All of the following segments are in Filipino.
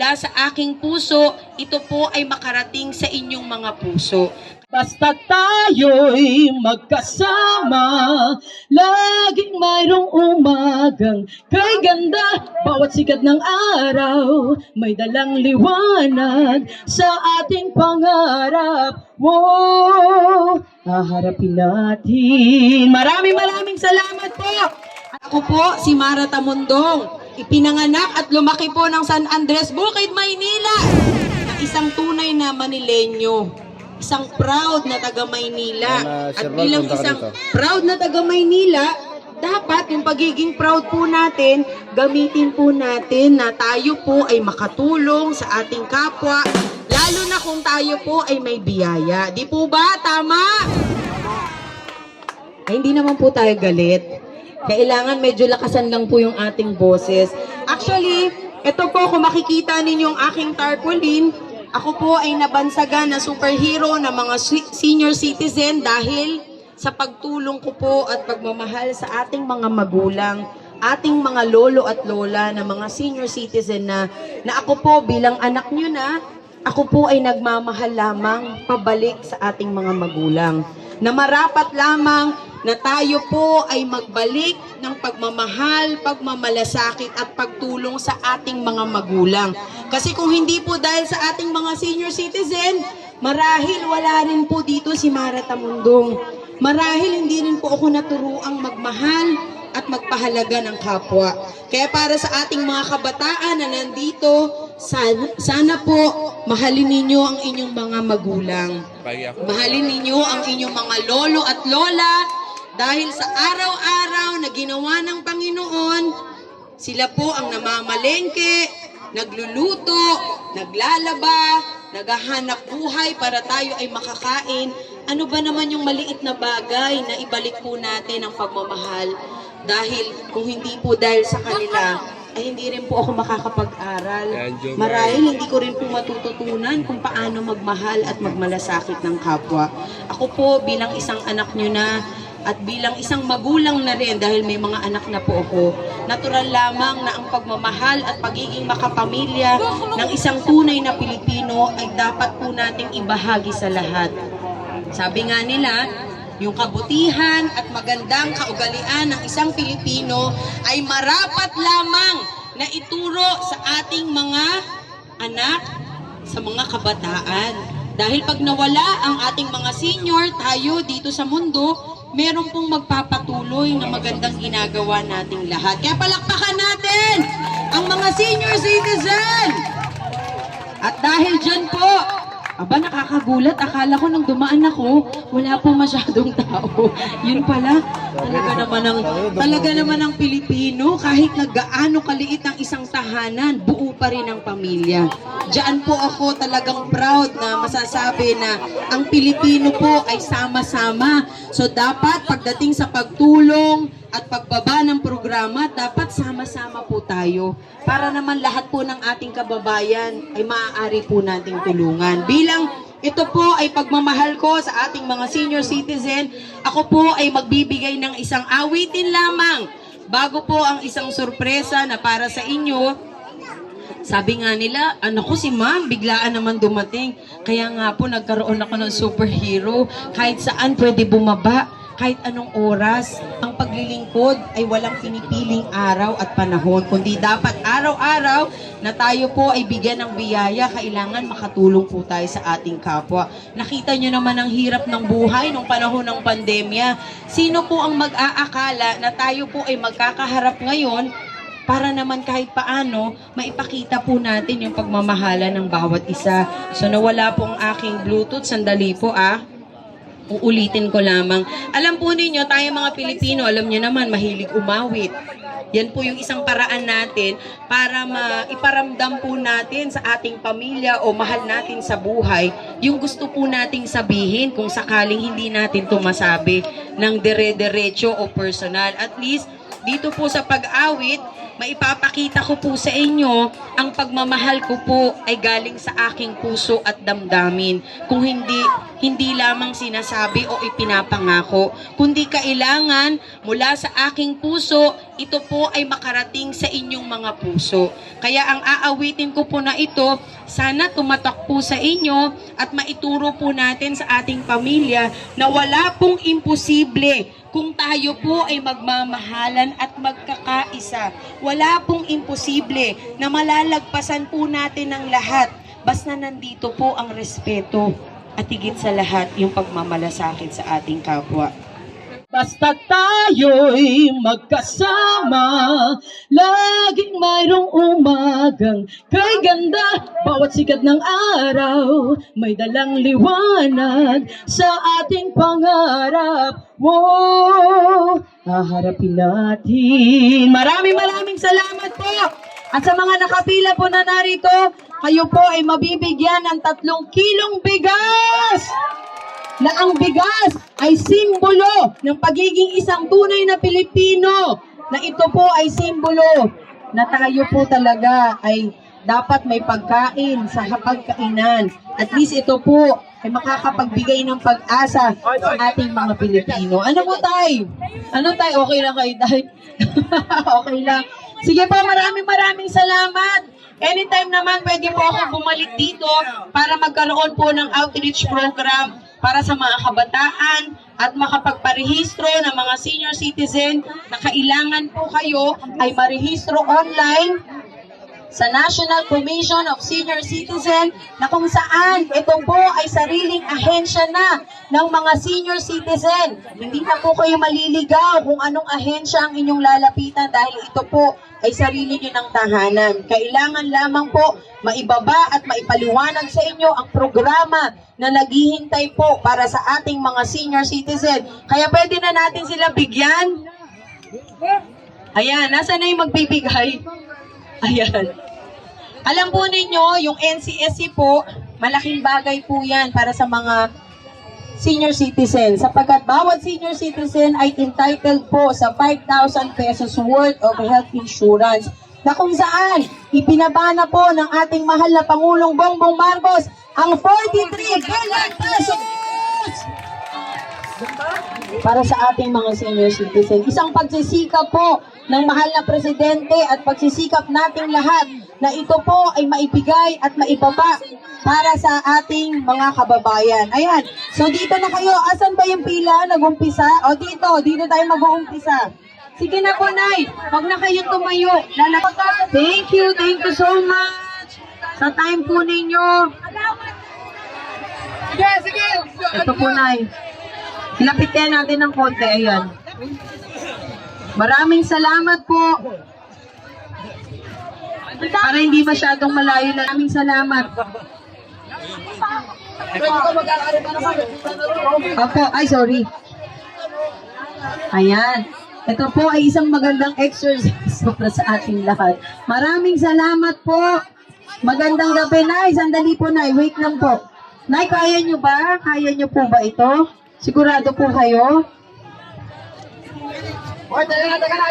mula sa aking puso, ito po ay makarating sa inyong mga puso. Basta tayo'y magkasama Laging mayroong umagang kay ganda Bawat sikat ng araw May dalang liwanag sa ating pangarap Wow! Haharapin natin Maraming maraming salamat po! Ako po si Mara Tamundong, ipinanganak at lumaki po ng San Andres, Bukid, Maynila. Na isang tunay na Manilenyo, isang proud na taga Maynila. Ah, At bilang isang dito. proud na taga Maynila, dapat yung pagiging proud po natin, gamitin po natin na tayo po ay makatulong sa ating kapwa, lalo na kung tayo po ay may biyaya. Di po ba? Tama? Ay, hindi naman po tayo galit. Kailangan medyo lakasan lang po yung ating boses. Actually, ito po, kung makikita ninyo ang aking tarpaulin, ako po ay nabansagan na superhero ng mga senior citizen dahil sa pagtulong ko po at pagmamahal sa ating mga magulang, ating mga lolo at lola na mga senior citizen na, na ako po bilang anak nyo na, ako po ay nagmamahal lamang pabalik sa ating mga magulang. Na marapat lamang na tayo po ay magbalik ng pagmamahal, pagmamalasakit at pagtulong sa ating mga magulang. Kasi kung hindi po dahil sa ating mga senior citizen, marahil wala rin po dito si Mara Tamundong. Marahil hindi rin po ako naturuang magmahal at magpahalaga ng kapwa. Kaya para sa ating mga kabataan na nandito, sana, sana po mahalin ninyo ang inyong mga magulang. Mahalin ninyo ang inyong mga lolo at lola dahil sa araw-araw na ginawa ng Panginoon, sila po ang namamalengke, nagluluto, naglalaba, naghahanap buhay para tayo ay makakain. Ano ba naman yung maliit na bagay na ibalik po natin ang pagmamahal? Dahil kung hindi po dahil sa kanila, ay hindi rin po ako makakapag-aral. Marahil hindi ko rin po matututunan kung paano magmahal at magmalasakit ng kapwa. Ako po bilang isang anak nyo na at bilang isang magulang na rin dahil may mga anak na po ako, natural lamang na ang pagmamahal at pagiging makapamilya ng isang tunay na Pilipino ay dapat po nating ibahagi sa lahat. Sabi nga nila, yung kabutihan at magandang kaugalian ng isang Pilipino ay marapat lamang na ituro sa ating mga anak, sa mga kabataan. Dahil pag nawala ang ating mga senior, tayo dito sa mundo, meron pong magpapatuloy na magandang ginagawa nating lahat. Kaya palakpakan natin ang mga senior citizen! At dahil dyan po, aba nakakagulat, akala ko nung dumaan ako, wala po masyadong tao. Yun pala, talaga naman ang, talaga naman ang Pilipino, kahit na gaano kaliit ang isang tahanan, buo pa rin ang pamilya. Diyan po ako talagang proud na masasabi na ang Pilipino po ay sama-sama. So dapat pagdating sa pagtulong at pagbaba ng programa, dapat sama-sama po tayo para naman lahat po ng ating kababayan ay maaari po nating tulungan. Bilang ito po ay pagmamahal ko sa ating mga senior citizen, ako po ay magbibigay ng isang awitin lamang bago po ang isang sorpresa na para sa inyo sabi nga nila, ano ko si ma'am, biglaan naman dumating. Kaya nga po, nagkaroon ako ng superhero. Kahit saan pwede bumaba, kahit anong oras. Ang paglilingkod ay walang pinipiling araw at panahon, kundi dapat araw-araw na tayo po ay bigyan ng biyaya, kailangan makatulong po tayo sa ating kapwa. Nakita nyo naman ang hirap ng buhay nung panahon ng pandemya. Sino po ang mag-aakala na tayo po ay magkakaharap ngayon para naman kahit paano, maipakita po natin yung pagmamahala ng bawat isa. So nawala po ang aking Bluetooth, sandali po ah. Uulitin ko lamang. Alam po ninyo, tayo mga Pilipino, alam nyo naman, mahilig umawit. Yan po yung isang paraan natin para maiparamdam po natin sa ating pamilya o mahal natin sa buhay yung gusto po nating sabihin kung sakaling hindi natin to masabi ng dire-derecho o personal. At least, dito po sa pag-awit, maipapakita ko po sa inyo, ang pagmamahal ko po ay galing sa aking puso at damdamin. Kung hindi, hindi lamang sinasabi o ipinapangako, kundi kailangan mula sa aking puso, ito po ay makarating sa inyong mga puso. Kaya ang aawitin ko po na ito, sana tumatak po sa inyo at maituro po natin sa ating pamilya na wala pong imposible kung tayo po ay magmamahalan at magkakaisa. Wala pong imposible na malalagpasan po natin ang lahat basta nandito po ang respeto at higit sa lahat yung pagmamalasakit sa ating kapwa. Basta tayo'y magkasama, laging mayroong umagang kay ganda. Bawat sikat ng araw, may dalang liwanag sa ating pangarap. Wow! Haharapin natin. Maraming maraming salamat po. At sa mga nakapila po na narito, kayo po ay mabibigyan ng tatlong kilong bigas na ang bigas ay simbolo ng pagiging isang tunay na Pilipino na ito po ay simbolo na tayo po talaga ay dapat may pagkain sa hapagkainan. At least ito po ay makakapagbigay ng pag-asa sa ating mga Pilipino. Ano po tay? Ano tay? Okay lang kayo tay? okay lang. Sige po, maraming maraming salamat. Anytime naman pwede po ako bumalik dito para magkaroon po ng outreach program para sa mga kabataan at makapagparehistro ng mga senior citizen na kailangan po kayo ay marehistro online sa National Commission of Senior Citizen na kung saan ito po ay sariling ahensya na ng mga senior citizen. Hindi na po kayo maliligaw kung anong ahensya ang inyong lalapitan dahil ito po ay sarili nyo ng tahanan. Kailangan lamang po maibaba at maipaliwanag sa inyo ang programa na naghihintay po para sa ating mga senior citizen. Kaya pwede na natin sila bigyan. Ayan, nasa na yung magbibigay? Ayan. Alam po ninyo, yung NCSC po, malaking bagay po yan para sa mga senior citizen. Sapagkat bawat senior citizen ay entitled po sa 5,000 pesos worth of health insurance na kung saan ipinabana po ng ating mahal na Pangulong Bongbong Marcos ang 43 billion pesos para sa ating mga senior citizen. Isang pagsisikap po ng mahal na presidente at pagsisikap nating lahat na ito po ay maibigay at maibaba para sa ating mga kababayan. Ayan. So dito na kayo. Asan ba yung pila? Nag-umpisa? O dito. Dito tayo mag-uumpisa. Sige na po, Nay. Huwag na kayong tumayo. Lalakad. Thank you. Thank you so much. Sa time po ninyo. Sige, sige. Ito po, Nay. Lapitin natin ng konti. Ayan. Maraming salamat po. Para hindi masyadong malayo na. Maraming salamat. Opo, ay sorry. Ayan. Ito po ay isang magandang exercise para sa ating lahat. Maraming salamat po. Magandang gabi, Nay. Sandali po, Nay. Wait lang po. Nay, kaya nyo ba? Kaya nyo po ba ito? Sigurado po kayo? Hoy, tayo na, na.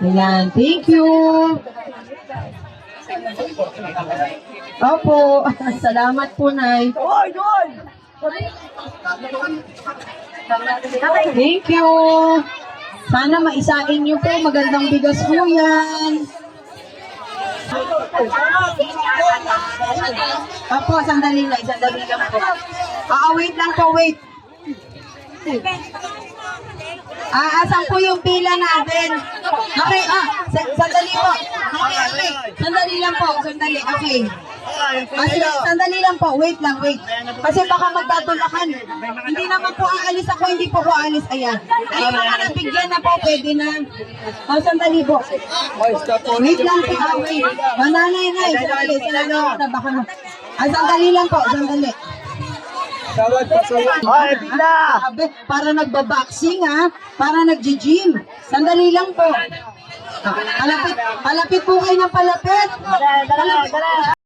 Ayan, thank you. Opo, salamat po, Nay. Thank you. Sana maisain niyo po, magandang bigas po yan. Opo, sandali lang, sandali lang po. Ah, wait lang po, wait. Ah, asan po yung pila natin? Okay, ah, sa- sandali po. Okay, okay. Sandali lang po, sandali. Okay. Sige, sandali lang po. Wait lang, wait. Kasi baka magkatulakan. Hindi naman po aalis ako, hindi po ko aalis. Ayan. Ay, mga nabigyan na po, pwede na. Ah, sandali po. Wait lang po, ah, wait. Mananay, nay, sandali, sandali. Baka Ah, sandali lang po, sandali. Hoy, pila. Sabi, para nagbaboxing ha, para nagji-gym. Sandali lang po. Ah, Palapit, palapit po kayo ng palapit. Palapit.